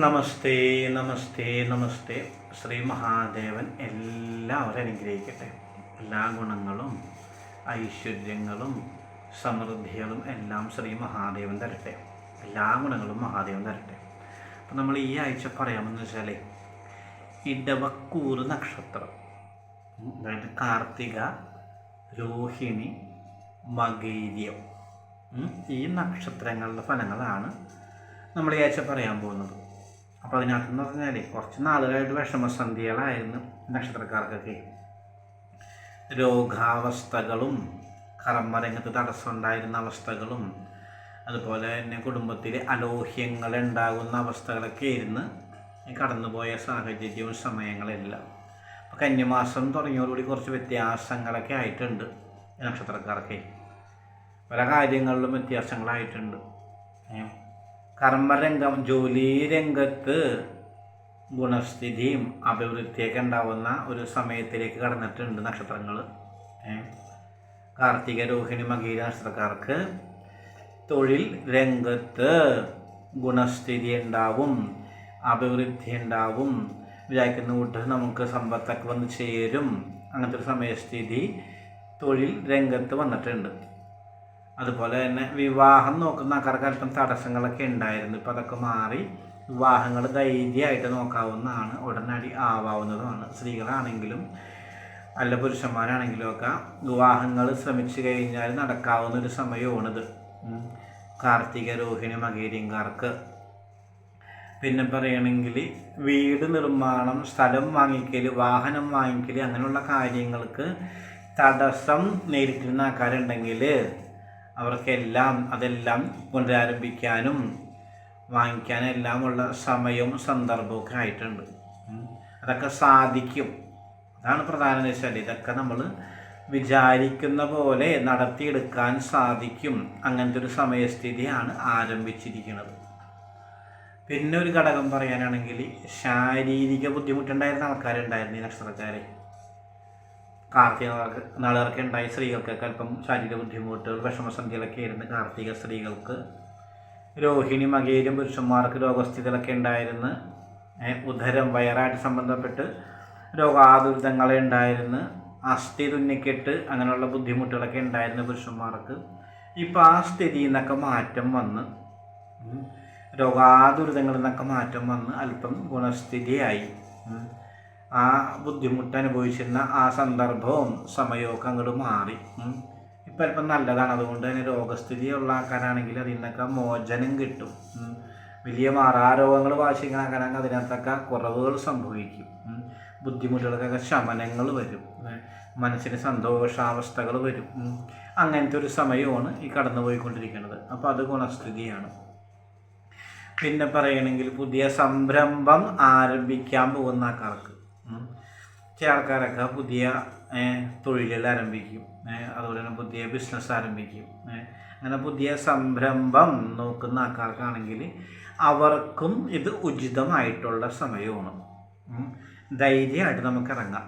നമസ്തേ നമസ്തേ നമസ്തേ. ശ്രീ മഹാദേവൻ എല്ലാവരും അനുഗ്രഹിക്കട്ടെ. എല്ലാ ഗുണങ്ങളും ഐശ്വര്യങ്ങളും സമൃദ്ധികളും എല്ലാം ശ്രീ മഹാദേവൻ തരട്ടെ. എല്ലാ ഗുണങ്ങളും മഹാദേവൻ തരട്ടെ. അപ്പം നമ്മൾ ഈ ആഴ്ച പറയാമെന്ന് വെച്ചാൽ ഇടവക്കൂറ് നക്ഷത്രം അതായത് കാർത്തിക രോഹിണി മകേര്യം ഈ നക്ഷത്രങ്ങളുടെ ഫലങ്ങളാണ് നമ്മൾ ഈ ആഴ്ച പറയാൻ പോകുന്നത്. അപ്പോൾ അതിനകത്തെന്ന് പറഞ്ഞാൽ കുറച്ച് നാളുകളായിട്ട് വിഷമസന്ധികളായിരുന്നു നക്ഷത്രക്കാർക്കൊക്കെ. രോഗാവസ്ഥകളും കർമ്മരംഗത്ത് തടസ്സമുണ്ടായിരുന്ന അവസ്ഥകളും അതുപോലെ തന്നെ കുടുംബത്തിൽ അലോഹ്യങ്ങൾ ഉണ്ടാകുന്ന അവസ്ഥകളൊക്കെ ആയിരുന്നു കടന്നുപോയ സാഹചര്യവും സമയങ്ങളെല്ലാം. അപ്പോൾ കന്യമാസം തുടങ്ങിയോടുകൂടി കുറച്ച് വ്യത്യാസങ്ങളൊക്കെ ആയിട്ടുണ്ട് നക്ഷത്രക്കാർക്ക്. പല കാര്യങ്ങളിലും വ്യത്യാസങ്ങളായിട്ടുണ്ട്. കർമ്മരംഗം ജോലി രംഗത്ത് ഗുണസ്ഥിതിയും അഭിവൃദ്ധിയൊക്കെ ഉണ്ടാവുന്ന ഒരു സമയത്തിലേക്ക് കടന്നിട്ടുണ്ട് നക്ഷത്രങ്ങൾ കാർത്തിക രോഹിണി മകീര നക്ഷത്രക്കാർക്ക് തൊഴിൽ രംഗത്ത് ഗുണസ്ഥിതി ഉണ്ടാവും അഭിവൃദ്ധി ഉണ്ടാവും. വിചാരിക്കുന്ന കൂട്ട് നമുക്ക് സമ്പത്തൊക്കെ വന്ന് ചേരും. അങ്ങനത്തെ ഒരു സമയസ്ഥിതി തൊഴിൽ രംഗത്ത് വന്നിട്ടുണ്ട്. അതുപോലെ തന്നെ വിവാഹം നോക്കുന്ന ആൾക്കാർക്ക് തടസ്സങ്ങളൊക്കെ ഉണ്ടായിരുന്നു. ഇപ്പം അതൊക്കെ മാറി വിവാഹങ്ങൾ ധൈര്യമായിട്ട് നോക്കാവുന്നതാണ്. ഉടനടി ആവാവുന്നതുമാണ്. സ്ത്രീകളാണെങ്കിലും അല്ല പുരുഷന്മാരാണെങ്കിലും ഒക്കെ വിവാഹങ്ങൾ ശ്രമിച്ചു കഴിഞ്ഞാൽ നടക്കാവുന്ന ഒരു സമയമാണിത്. കാർത്തിക രോഹിണി മകേരിയങ്കാർക്ക് പിന്നെ പറയുകയാണെങ്കിൽ വീട് നിർമ്മാണം സ്ഥലം വാങ്ങിക്കൽ വാഹനം വാങ്ങിക്കൽ അങ്ങനെയുള്ള കാര്യങ്ങൾക്ക് തടസ്സം നേരിട്ടിരുന്ന ആൾക്കാരുണ്ടെങ്കിൽ അവർക്കെല്ലാം അതെല്ലാം പുനരാരംഭിക്കാനും വാങ്ങിക്കാനും എല്ലാമുള്ള സമയവും സന്ദർഭമൊക്കെ ആയിട്ടുണ്ട്. അതൊക്കെ സാധിക്കും. അതാണ് പ്രധാനം വെച്ചാൽ ഇതൊക്കെ നമ്മൾ വിചാരിക്കുന്ന പോലെ നടത്തിയെടുക്കാൻ സാധിക്കും. അങ്ങനത്തെ ഒരു സമയസ്ഥിതിയാണ് ആരംഭിച്ചിരിക്കുന്നത്. പിന്നെ ഒരു ഘടകം പറയാനാണെങ്കിൽ ശാരീരിക ബുദ്ധിമുട്ടുണ്ടായിരുന്ന ആൾക്കാരുണ്ടായിരുന്നു ഈ നക്ഷത്രക്കാരെ. കാർത്തിക നാളുകാർക്ക് ഉണ്ടായ സ്ത്രീകൾക്കൊക്കെ അല്പം ശാരീരിക ബുദ്ധിമുട്ടുകൾ വിഷമസന്ധികളൊക്കെ ആയിരുന്നു കാർത്തിക സ്ത്രീകൾക്ക്. രോഹിണി മകേരും പുരുഷന്മാർക്ക് രോഗസ്ഥിതികളൊക്കെ ഉണ്ടായിരുന്നു. ഉദരം വയറായിട്ട് സംബന്ധപ്പെട്ട് രോഗാതുരിതങ്ങളെ ഉണ്ടായിരുന്നു. അസ്ഥി തുന്നിക്കെട്ട് അങ്ങനെയുള്ള ബുദ്ധിമുട്ടുകളൊക്കെ ഉണ്ടായിരുന്നു പുരുഷന്മാർക്ക്. ഇപ്പം ആ സ്ഥിതിയിൽ നിന്നൊക്കെ മാറ്റം വന്ന് രോഗാതുരിതങ്ങളിൽ നിന്നൊക്കെ മാറ്റം വന്ന് അല്പം ഗുണസ്ഥിതിയായി. ആ ബുദ്ധിമുട്ട് അനുഭവിച്ചിരുന്ന ആ സന്ദർഭവും സമയവും അങ്ങോട്ട് മാറി. ഇപ്പം അല്പം നല്ലതാണ്. അതുകൊണ്ട് തന്നെ രോഗസ്ഥിതിയുള്ള ആൾക്കാരാണെങ്കിൽ അതിൽ നിന്നൊക്കെ മോചനം കിട്ടും. വലിയ മാറാരോഗങ്ങൾ വാശിക്കുന്ന ആൾക്കാരാണെങ്കിൽ അതിനകത്തൊക്കെ കുറവുകൾ സംഭവിക്കും. ബുദ്ധിമുട്ടുകൾക്കൊക്കെ ശമനങ്ങൾ വരും. മനസ്സിന് സന്തോഷാവസ്ഥകൾ വരും. അങ്ങനത്തെ ഒരു സമയമാണ് ഈ കടന്നുപോയിക്കൊണ്ടിരിക്കുന്നത്. അപ്പോൾ അത് ഗുണസ്ഥിതിയാണ്. പിന്നെ പറയണമെങ്കിൽ പുതിയ സംരംഭം ആരംഭിക്കാൻ പോകുന്ന ആൾക്കാർക്ക്. ചില ആൾക്കാരൊക്കെ പുതിയ തൊഴിലുകൾ ആരംഭിക്കും. അതുപോലെ തന്നെ പുതിയ ബിസിനസ് ആരംഭിക്കും. അങ്ങനെ പുതിയ സംരംഭം നോക്കുന്ന ആൾക്കാർക്കാണെങ്കിൽ അവർക്കും ഇത് ഉചിതമായിട്ടുള്ള സമയമാണ്. ധൈര്യമായിട്ട് നമുക്ക് ഇറങ്ങാം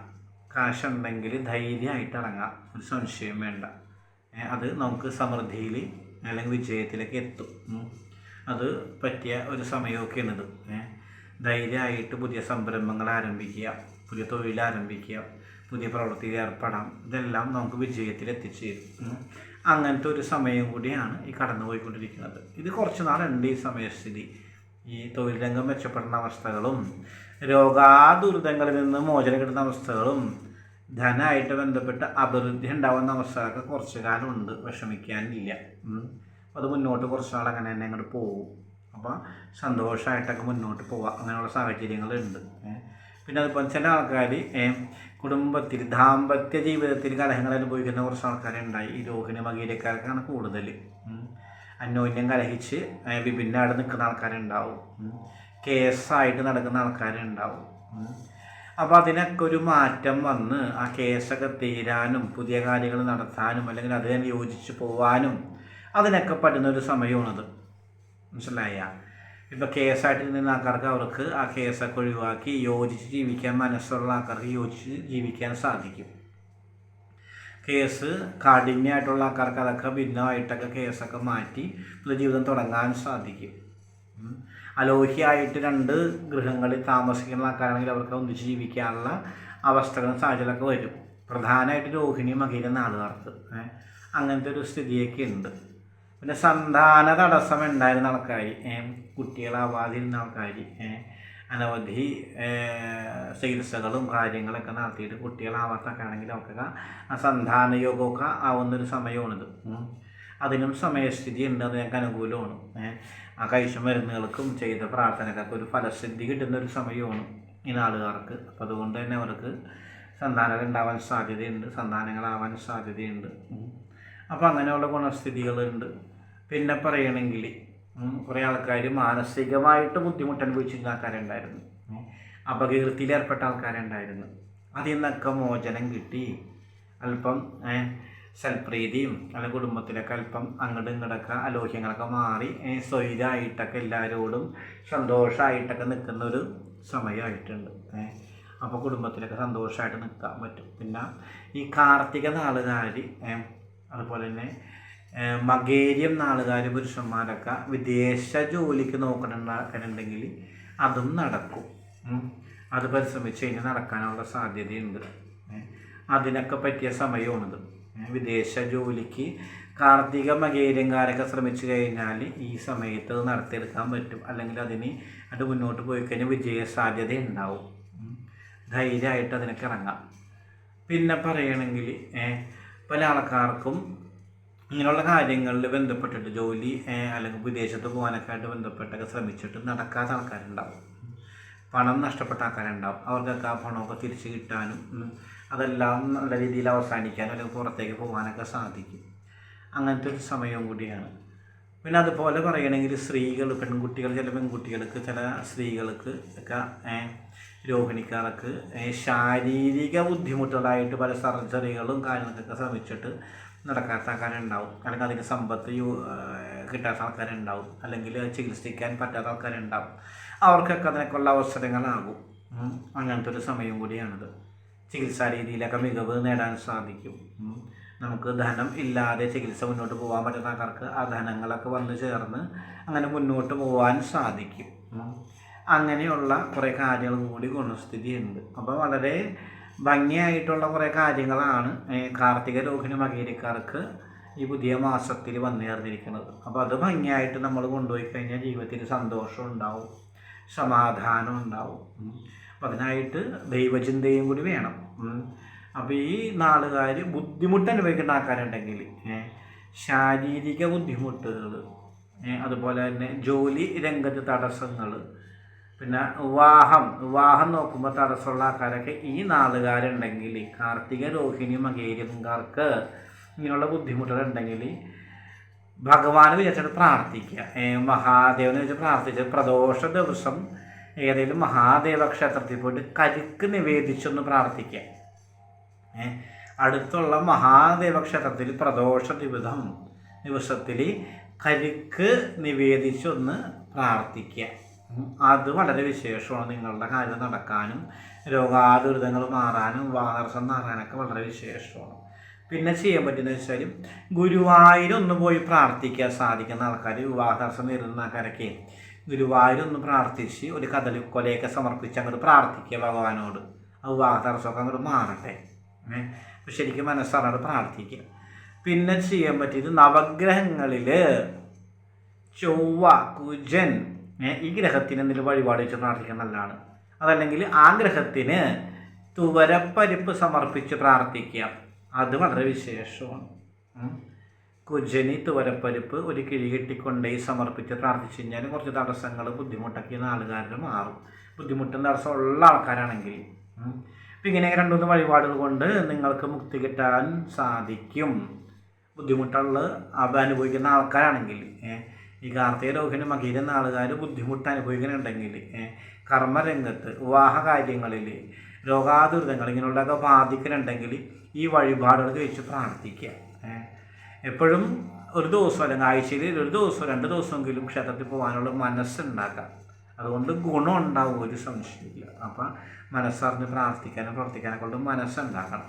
കാശുണ്ടെങ്കിൽ ധൈര്യമായിട്ട് ഇറങ്ങാം. ഒരു സംശയം വേണ്ട. അത് നമുക്ക് സമൃദ്ധിയിൽ അല്ലെങ്കിൽ വിജയത്തിലേക്ക് എത്തും. അത് പറ്റിയ ഒരു സമയമൊക്കെയാണിത്. ധൈര്യമായിട്ട് പുതിയ സംരംഭങ്ങൾ ആരംഭിക്കുക. പുതിയ തൊഴിൽ ആരംഭിക്കുക പുതിയ പ്രവൃത്തിയിൽ ഏർപ്പെടാം. ഇതെല്ലാം നമുക്ക് വിജയത്തിൽ എത്തിച്ചേരും അങ്ങനത്തെ ഒരു സമയം കൂടിയാണ് ഈ കടന്നു പോയിക്കൊണ്ടിരിക്കുന്നത് ഇത് കുറച്ച് നാളുണ്ട് ഈ സമയസ്ഥിതി. ഈ തൊഴിൽ രംഗം മെച്ചപ്പെടുന്ന അവസ്ഥകളും രോഗാദുരിതങ്ങളിൽ നിന്ന് മോചനം കിട്ടുന്ന അവസ്ഥകളും ധനമായിട്ട് ബന്ധപ്പെട്ട് അഭിവൃദ്ധി ഉണ്ടാവുന്ന അവസ്ഥകളൊക്കെ കുറച്ച് കാലമുണ്ട്. വിഷമിക്കാനില്ല. അത് മുന്നോട്ട് കുറച്ച് നാൾ അങ്ങനെ തന്നെ അങ്ങോട്ട് പോകും. അപ്പോൾ സന്തോഷമായിട്ടൊക്കെ മുന്നോട്ട് പോവാം. അങ്ങനെയുള്ള സാഹചര്യങ്ങളുണ്ട്. ഏ. പിന്നെ അതുപോലെ ചില ആൾക്കാർ കുടുംബത്തിൽ ദാമ്പത്യ ജീവിതത്തിൽ കലഹങ്ങൾ അനുഭവിക്കുന്ന കുറച്ച് ആൾക്കാരുണ്ടായി ഈ രോഹിണി മകീരക്കാർക്കാണ് കൂടുതൽ. അന്യോന്യം കലഹിച്ച് വിഭിന്ന അവിടെ നിൽക്കുന്ന ആൾക്കാരുണ്ടാവും. കേസായിട്ട് നടക്കുന്ന ആൾക്കാരുണ്ടാവും. അപ്പോൾ അതിനൊക്കെ ഒരു മാറ്റം വന്ന് ആ കേസൊക്കെ തീരാനും പുതിയ കാര്യങ്ങൾ നടത്താനും അല്ലെങ്കിൽ അതിനെ യോജിച്ച് പോവാനും അതിനൊക്കെ പറ്റുന്ന ഒരു സമയമാണത് മനസ്സിലായ ഇപ്പോൾ കേസായിട്ട് നിന്ന് ആൾക്കാർക്ക് അവർക്ക് ആ കെ എസ് ഒക്കെ ഒഴിവാക്കി യോജിച്ച് ജീവിക്കാൻ മനസ്സുള്ള ആൾക്കാർക്ക് യോജിച്ച് ജീവിക്കാൻ സാധിക്കും. കേസ് കാഠിന്യമായിട്ടുള്ള ആൾക്കാർക്ക് അതൊക്കെ ഭിന്നമായിട്ടൊക്കെ കേസൊക്കെ മാറ്റി പുതിയ ജീവിതം തുടങ്ങാൻ സാധിക്കും. അലോഹ്യമായിട്ട് രണ്ട് ഗൃഹങ്ങളിൽ താമസിക്കുന്ന ആൾക്കാരാണെങ്കിൽ അവർക്ക് ഒന്നിച്ച് ജീവിക്കാനുള്ള അവസ്ഥകളും സാഹചര്യമൊക്കെ വരും. പ്രധാനമായിട്ട് രോഹിണി മകീര നാളുകാർക്ക് അങ്ങനത്തെ ഒരു സ്ഥിതിയൊക്കെ ഉണ്ട്. പിന്നെ സന്താന തടസ്സം ഉണ്ടായിരുന്ന ആൾക്കാർ കുട്ടികളാവാതിരുന്ന ആൾക്കാർ അനവധി ചികിത്സകളും കാര്യങ്ങളൊക്കെ നടത്തിയിട്ട് കുട്ടികളാവാത്തൊക്കെ ആണെങ്കിൽ അവർക്കൊക്കെ ആ സന്താന യോഗമൊക്കെ ആവുന്നൊരു സമയമാണിത്. അതിനും സമയസ്ഥിതി ഉണ്ട് അത് ഞങ്ങൾക്ക് അനുകൂലമാണ്. ആ കഴിച്ച മരുന്നുകൾക്കും ചെയ്ത പ്രാർത്ഥനകൾക്കും ഒരു ഫലസിദ്ധി കിട്ടുന്ന ഒരു സമയമാണ് ഈ നാളുകാർക്ക് അപ്പോൾ അതുകൊണ്ട് തന്നെ അവർക്ക് സന്താനങ്ങൾ ഉണ്ടാവാൻ സാധ്യതയുണ്ട് സന്താനങ്ങളാവാൻ സാധ്യതയുണ്ട്. അപ്പോൾ അങ്ങനെയുള്ള ഗുണസ്ഥിതികളുണ്ട്. പിന്നെ പറയണമെങ്കിൽ കുറേ ആൾക്കാർ മാനസികമായിട്ട് ബുദ്ധിമുട്ട് അനുഭവിച്ചിരുന്ന ആൾക്കാരുണ്ടായിരുന്നു. അപകീർത്തിയിലേർപ്പെട്ട ആൾക്കാരുണ്ടായിരുന്നു അതിൽ നിന്നൊക്കെ മോചനം കിട്ടി അല്പം സൽപ്രീതിയും അല്ലെങ്കിൽ കുടുംബത്തിലൊക്കെ അല്പം അങ്ങോട്ടും ഇങ്ങോട്ടൊക്കെ അലോഹ്യങ്ങളൊക്കെ മാറി സ്വൈരായിട്ടൊക്കെ സ്വൈരമായിട്ടൊക്കെ എല്ലാവരോടും സന്തോഷമായിട്ടൊക്കെ നിൽക്കുന്ന ഒരു സമയമായിട്ടുണ്ട്. അപ്പോൾ കുടുംബത്തിലൊക്കെ സന്തോഷമായിട്ട് നിൽക്കാൻ പറ്റും പിന്നെ ഈ കാർത്തിക നാളുകാരി അതുപോലെ തന്നെ മകേരിയം നാളുകാർ പുരുഷന്മാരൊക്കെ വിദേശ ജോലിക്ക് നോക്കണുണ്ടാക്കാനുണ്ടെങ്കിൽ അതും നടക്കും. അത് പരിശ്രമിച്ച് കഴിഞ്ഞാൽ നടക്കാനുള്ള സാധ്യതയുണ്ട്. അതിനൊക്കെ പറ്റിയ സമയമാണിത്. വിദേശ ജോലിക്ക് കാർത്തിക മകേരിയങ്കാരൊക്കെ ശ്രമിച്ചു കഴിഞ്ഞാൽ ഈ സമയത്ത് അത് നടത്തിയെടുക്കാൻ പറ്റും. അല്ലെങ്കിൽ അതിന് അത് മുന്നോട്ട് പോയി കഴിഞ്ഞാൽ വിജയ സാധ്യത ഉണ്ടാവും. ധൈര്യമായിട്ട് അതിനൊക്കെ ഇറങ്ങാം. പിന്നെ പറയണമെങ്കിൽ പല ആൾക്കാർക്കും ഇങ്ങനെയുള്ള കാര്യങ്ങളിൽ ബന്ധപ്പെട്ടിട്ട് ജോലി അല്ലെങ്കിൽ വിദേശത്ത് പോകാനൊക്കെ ആയിട്ട് ബന്ധപ്പെട്ടൊക്കെ ശ്രമിച്ചിട്ട് നടക്കാത്ത ആൾക്കാരുണ്ടാവും. പണം നഷ്ടപ്പെട്ട ആൾക്കാരുണ്ടാവും. അവർക്കൊക്കെ ആ പണമൊക്കെ തിരിച്ച് കിട്ടാനും അതെല്ലാം നല്ല രീതിയിൽ അവസാനിക്കാനും അല്ലെങ്കിൽ പുറത്തേക്ക് പോകാനൊക്കെ സാധിക്കും. അങ്ങനത്തെ ഒരു സമയവും കൂടിയാണ്. പിന്നെ അതുപോലെ പറയുകയാണെങ്കിൽ സ്ത്രീകൾ പെൺകുട്ടികൾ ചില പെൺകുട്ടികൾക്ക് ചില സ്ത്രീകൾക്ക് ഒക്കെ രോഹിണിക്കാർക്ക് ശാരീരിക ബുദ്ധിമുട്ടുകളായിട്ട് പല സർജറികളും കാര്യങ്ങൾക്കൊക്കെ ശ്രമിച്ചിട്ട് നടക്കാത്ത ആൾക്കാരുണ്ടാവും. അല്ലെങ്കിൽ അതിന് സമ്പത്ത് യു- കിട്ടാത്ത ആൾക്കാരുണ്ടാവും. അല്ലെങ്കിൽ ചികിത്സിക്കാൻ പറ്റാത്ത ആൾക്കാരുണ്ടാവും. അവർക്കൊക്കെ അതിനൊക്കെയുള്ള അവസരങ്ങളാകും. അങ്ങനത്തെ ഒരു സമയം കൂടിയാണിത്. ചികിത്സാ രീതിയിലൊക്കെ മികവ് നേടാൻ സാധിക്കും. നമുക്ക് ധനം ഇല്ലാതെ ചികിത്സ മുന്നോട്ട് പോകാൻ പറ്റുന്ന ആൾക്കാർക്ക് ആ ധനങ്ങളൊക്കെ വന്നു ചേർന്ന് അങ്ങനെ മുന്നോട്ട് പോകാൻ സാധിക്കും. അങ്ങനെയുള്ള കുറേ കാര്യങ്ങളും കൂടി ഗുണസ്ഥിതിയുണ്ട് അപ്പോൾ വളരെ ഭംഗിയായിട്ടുള്ള കുറേ കാര്യങ്ങളാണ് കാർത്തിക രോഹിണി മകേരിക്കാർക്ക് ഈ പുതിയ മാസത്തിൽ വന്നു ചേർന്നിരിക്കുന്നത് അപ്പോൾ അത് ഭംഗിയായിട്ട് നമ്മൾ കൊണ്ടുപോയി കഴിഞ്ഞാൽ ജീവിതത്തിൽ സന്തോഷം ഉണ്ടാവും സമാധാനം ഉണ്ടാവും. അപ്പം അതിനായിട്ട് ദൈവചിന്തയും കൂടി വേണം. അപ്പോൾ ഈ നാളുകാർ ബുദ്ധിമുട്ട് അനുഭവിക്കുന്ന ആൾക്കാരുണ്ടെങ്കിൽ ശാരീരിക ബുദ്ധിമുട്ടുകൾ അതുപോലെ തന്നെ ജോലി രംഗത്ത് തടസ്സങ്ങൾ പിന്നെ വിവാഹം. വിവാഹം നോക്കുമ്പോൾ തടസ്സമുള്ള ആൾക്കാരൊക്കെ ഈ നാളുകാരുണ്ടെങ്കിൽ കാർത്തിക രോഹിണി മകേരിയങ്കാർക്ക് ഇങ്ങനെയുള്ള ബുദ്ധിമുട്ടുകളുണ്ടെങ്കിൽ ഭഗവാന് വിചാരിച്ചിട്ട് പ്രാർത്ഥിക്കുക. മഹാദേവനെ വെച്ച് പ്രാർത്ഥിച്ച് പ്രദോഷ ദിവസം ഏതെങ്കിലും മഹാദേവ ക്ഷേത്രത്തിൽ പോയിട്ട് കരിക്ക് നിവേദിച്ചൊന്ന് പ്രാർത്ഥിക്കുക. അടുത്തുള്ള മഹാദേവ ക്ഷേത്രത്തിൽ പ്രദോഷ ദിവസം ദിവസത്തിൽ കരിക്ക് നിവേദിച്ചൊന്ന് പ്രാർത്ഥിക്കുക. അത് വളരെ വിശേഷമാണ് നിങ്ങളുടെ കാര്യം നടക്കാനും രോഗാദുരിതങ്ങൾ മാറാനും വാദർശം മാറാനൊക്കെ വളരെ വിശേഷമാണ്. പിന്നെ ചെയ്യാൻ പറ്റുന്ന വെച്ചാൽ ഗുരുവായൂരൊന്ന് പോയി പ്രാർത്ഥിക്കാൻ സാധിക്കുന്ന ആൾക്കാർ വിവാഹർഷം നേരിടുന്ന ആൾക്കാരൊക്കെ ഗുരുവായൂരൊന്ന് പ്രാർത്ഥിച്ച് ഒരു കഥലി കൊലയൊക്കെ സമർപ്പിച്ച് അങ്ങോട്ട് പ്രാർത്ഥിക്കുക ഭഗവാനോട്. ആ വിവാഹർഷമൊക്കെ അങ്ങോട്ട് മാറട്ടെ. ഏഹ് ശരിക്കും മനസ്സറിഞ്ഞോട് പ്രാർത്ഥിക്കുക. പിന്നെ ചെയ്യാൻ പറ്റിയത് നവഗ്രഹങ്ങളിൽ ചൊവ്വ കുജൻ ഈ ഗ്രഹത്തിന് എന്തെങ്കിലും വഴിപാട് വെച്ച് പ്രാർത്ഥിക്കാൻ നല്ലതാണ്. അതല്ലെങ്കിൽ ആ ഗ്രഹത്തിന് തുവരപ്പരിപ്പ് സമർപ്പിച്ച് പ്രാർത്ഥിക്കുക. അത് വളരെ വിശേഷമാണ്. കുജനി തുവരപ്പരിപ്പ് ഒരു കിഴി കെട്ടിക്കൊണ്ടേ സമർപ്പിച്ച് പ്രാർത്ഥിച്ചു കഴിഞ്ഞാൽ കുറച്ച് തടസ്സങ്ങൾ ബുദ്ധിമുട്ടൊക്കെ നാളുകാരിൽ മാറും. ബുദ്ധിമുട്ടും തടസ്സമുള്ള ആൾക്കാരാണെങ്കിൽ. അപ്പം ഇങ്ങനെ രണ്ടുമൂന്ന് വഴിപാടുകൾ കൊണ്ട് നിങ്ങൾക്ക് മുക്തി കിട്ടാൻ സാധിക്കും. ബുദ്ധിമുട്ടുള്ള അനുഭവിക്കുന്ന ആൾക്കാരാണെങ്കിൽ. ഈ കാർത്തിക രോഹിണി മകീരുന്ന ആൾക്കാർ ബുദ്ധിമുട്ട് അനുഭവിക്കുന്നുണ്ടെങ്കിൽ കർമ്മരംഗത്ത് വിവാഹ കാര്യങ്ങളിൽ രോഗാതുരിതങ്ങൾ ഇങ്ങനെയുള്ളതൊക്കെ ബാധിക്കുന്നുണ്ടെങ്കിൽ ഈ വഴിപാടുകൾ കഴിച്ച് പ്രാർത്ഥിക്കുക. എപ്പോഴും ഒരു ദിവസം അല്ലെങ്കിൽ ആഴ്ചയിൽ ഒരു ദിവസം രണ്ട് ദിവസമെങ്കിലും ക്ഷേത്രത്തിൽ പോകാനുള്ള മനസ്സുണ്ടാക്കാം. അതുകൊണ്ട് ഗുണം ഉണ്ടാവും ഒരു സംശയമില്ല അപ്പം മനസ്സറിഞ്ഞ് പ്രാർത്ഥിക്കാനും പ്രവർത്തിക്കാനും കൊണ്ട് മനസ്സുണ്ടാക്കണം.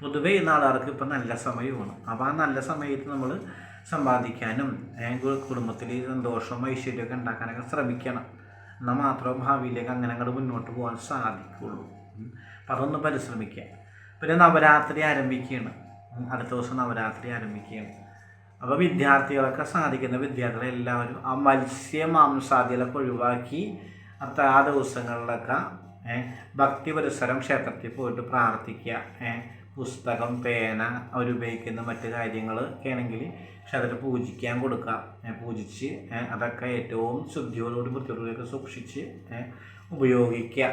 പൊതുവേ ഈ നാളുകാർക്ക് ഇപ്പം നല്ല സമയമാണ്. അപ്പോൾ ആ നല്ല സമയത്ത് നമ്മൾ സമ്പാദിക്കാനും കുടുംബത്തിൽ സന്തോഷവും ഐശ്വര്യമൊക്കെ ഉണ്ടാക്കാനൊക്കെ ശ്രമിക്കണം. എന്നാൽ മാത്രമേ ഭാവിയിലേക്ക് അങ്ങനെ അങ്ങോട്ട് മുന്നോട്ട് പോകാൻ സാധിക്കുള്ളൂ. അപ്പം അതൊന്ന് പരിശ്രമിക്കുക. പിന്നെ നവരാത്രി ആരംഭിക്കുകയാണ്. അടുത്ത ദിവസം നവരാത്രി ആരംഭിക്കുകയാണ്. അപ്പോൾ വിദ്യാർത്ഥികളൊക്കെ സാധിക്കുന്ന വിദ്യാർത്ഥികളെ എല്ലാവരും ആ മത്സ്യ മാംസാദികളൊക്കെ ഒഴിവാക്കി അത്ത ആ ദിവസങ്ങളിലൊക്കെ ഭക്തി പരിസരം ക്ഷേത്രത്തിൽ പോയിട്ട് പ്രാർത്ഥിക്കുക. പുസ്തകം പേന അവരുപയോഗിക്കുന്ന മറ്റ് കാര്യങ്ങൾ ഒക്കെ ആണെങ്കിൽ ക്ഷേത്രത്തിൽ പൂജിക്കാൻ കൊടുക്കാം. പൂജിച്ച് അതൊക്കെ ഏറ്റവും ശുദ്ധിയോടുകൂടി വൃത്തിയോടുകൂടിയൊക്കെ സൂക്ഷിച്ച് ഉപയോഗിക്കുക.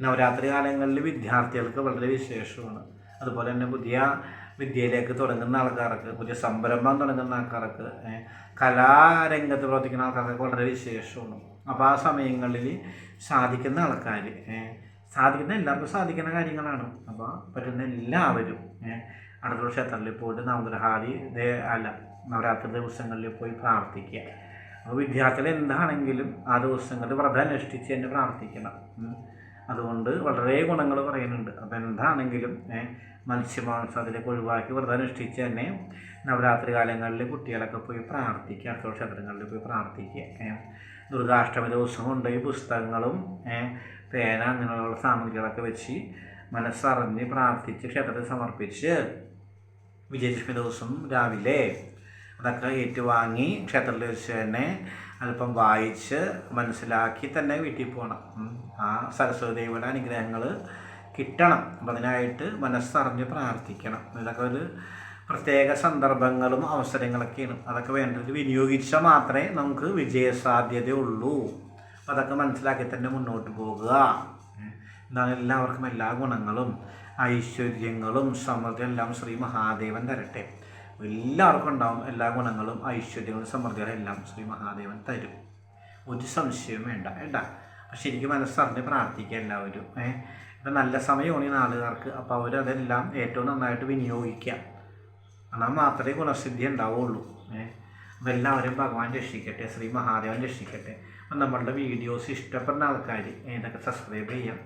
നവരാത്രി കാലങ്ങളിൽ വിദ്യാർത്ഥികൾക്ക് വളരെ വിശേഷമാണ്. അതുപോലെ തന്നെ പുതിയ വിദ്യയിലേക്ക് തുടങ്ങുന്ന ആൾക്കാർക്ക് പുതിയ സംരംഭം തുടങ്ങുന്ന ആൾക്കാർക്ക് കലാരംഗത്ത് പ്രവർത്തിക്കുന്ന ആൾക്കാർക്ക് വളരെ വിശേഷമാണ്. അപ്പോൾ ആ സമയങ്ങളിൽ സാധിക്കുന്ന ആൾക്കാർ സാധിക്കുന്ന എല്ലാവർക്കും സാധിക്കുന്ന കാര്യങ്ങളാണ്. അപ്പോൾ പറ്റുന്ന എല്ലാവരും അടുത്തുള്ള ക്ഷേത്രത്തിൽ പോയിട്ട് നവഗ്രഹാദി അല്ല നവരാത്രി ദിവസങ്ങളിൽ പോയി പ്രാർത്ഥിക്കുക. അപ്പോൾ വിദ്യാർത്ഥികൾ എന്താണെങ്കിലും ആ ദിവസങ്ങളിൽ വ്രതം അനുഷ്ഠിച്ച് തന്നെ പ്രാർത്ഥിക്കണം. അതുകൊണ്ട് വളരെ ഗുണങ്ങൾ പറയുന്നുണ്ട്. അപ്പോൾ എന്താണെങ്കിലും മത്സ്യമാംസം അതിലേക്ക് ഒഴിവാക്കി വ്രതം അനുഷ്ഠിച്ച് തന്നെ നവരാത്രി കാലങ്ങളിൽ കുട്ടികളൊക്കെ പോയി പ്രാർത്ഥിക്കുക അടുത്ത ക്ഷേത്രങ്ങളിൽ പോയി പ്രാർത്ഥിക്കുക. ദുർഗാഷ്ടമി ദിവസം കൊണ്ട് ഈ പുസ്തകങ്ങളും പേന അങ്ങനെയുള്ള സാമഗ്രികളൊക്കെ വെച്ച് മനസ്സറിഞ്ഞ് പ്രാർത്ഥിച്ച് ക്ഷേത്രത്തിൽ സമർപ്പിച്ച് വിജയദശമി ദിവസം രാവിലെ അതൊക്കെ ഏറ്റുവാങ്ങി ക്ഷേത്രത്തിൽ വെച്ച് തന്നെ അല്പം വായിച്ച് മനസ്സിലാക്കി തന്നെ വീട്ടിൽ പോകണം. ആ സരസ്വതി അനുഗ്രഹങ്ങൾ കിട്ടണം. അപ്പം അതിനായിട്ട് മനസ്സറിഞ്ഞ് പ്രാർത്ഥിക്കണം. ഇതൊക്കെ ഒരു പ്രത്യേക സന്ദർഭങ്ങളും അവസരങ്ങളൊക്കെയാണ്. അതൊക്കെ വേണ്ടത് വിനിയോഗിച്ചാൽ മാത്രമേ നമുക്ക് വിജയസാധ്യതയുള്ളൂ. അതൊക്കെ മനസ്സിലാക്കി തന്നെ മുന്നോട്ട് പോകുക. എന്നാൽ എല്ലാവർക്കും എല്ലാ ഗുണങ്ങളും ഐശ്വര്യങ്ങളും സമൃദ്ധി എല്ലാം ശ്രീ മഹാദേവൻ തരട്ടെ. എല്ലാവർക്കും ഉണ്ടാവും എല്ലാ ഗുണങ്ങളും ഐശ്വര്യങ്ങളും സമൃദ്ധികളും എല്ലാം ശ്രീ മഹാദേവൻ തരും. ഒരു സംശയവും വേണ്ട വേണ്ട ശരിക്കും മനസ്സറിഞ്ഞ് പ്രാർത്ഥിക്കുക എല്ലാവരും ഏഹ് ഇപ്പം നല്ല സമയമാണ് ഈ നാളുകാർക്ക് അപ്പോൾ അവരതെല്ലാം ഏറ്റവും നന്നായിട്ട് വിനിയോഗിക്കുക. എന്നാൽ മാത്രമേ ഗുണസിദ്ധി ഉണ്ടാവുള്ളൂ ഏഹ് അപ്പം എല്ലാവരും ഭഗവാൻ രക്ഷിക്കട്ടെ ശ്രീ മഹാദേവൻ രക്ഷിക്കട്ടെ. നമ്മളുടെ വീഡിയോസ് ഇഷ്ടപ്പെടുന്ന ആൾക്കാർ ഇതൊക്കെ സബ്സ്ക്രൈബ് ചെയ്യാം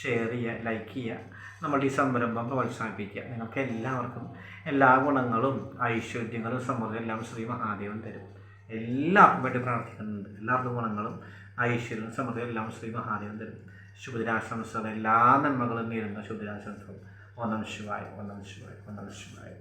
ഷെയർ ചെയ്യുക ലൈക്ക് ചെയ്യുക നമ്മളുടെ ഈ സംരംഭം പ്രോത്സാഹിപ്പിക്കുക. നിങ്ങൾക്ക് എല്ലാവർക്കും എല്ലാ ഗുണങ്ങളും ഐശ്വര്യങ്ങളും സമൃദ്ധി എല്ലാം ശ്രീ മഹാദേവൻ തരും. എല്ലാവർക്കും വേണ്ടി പ്രാർത്ഥിക്കുന്നുണ്ട്. എല്ലാവർക്കും ഗുണങ്ങളും ഐശ്വര്യവും സമൃദ്ധി എല്ലാം ശ്രീ മഹാദേവൻ തരും. ശുഭദിനാശംസകൾ എല്ലാ നന്മകളും നേരുന്ന ശുഭദിനാശംസകൾ ഒന്നാം ശിവായ ഒന്നാം ശിവായ ഒന്നാം ശിവായ.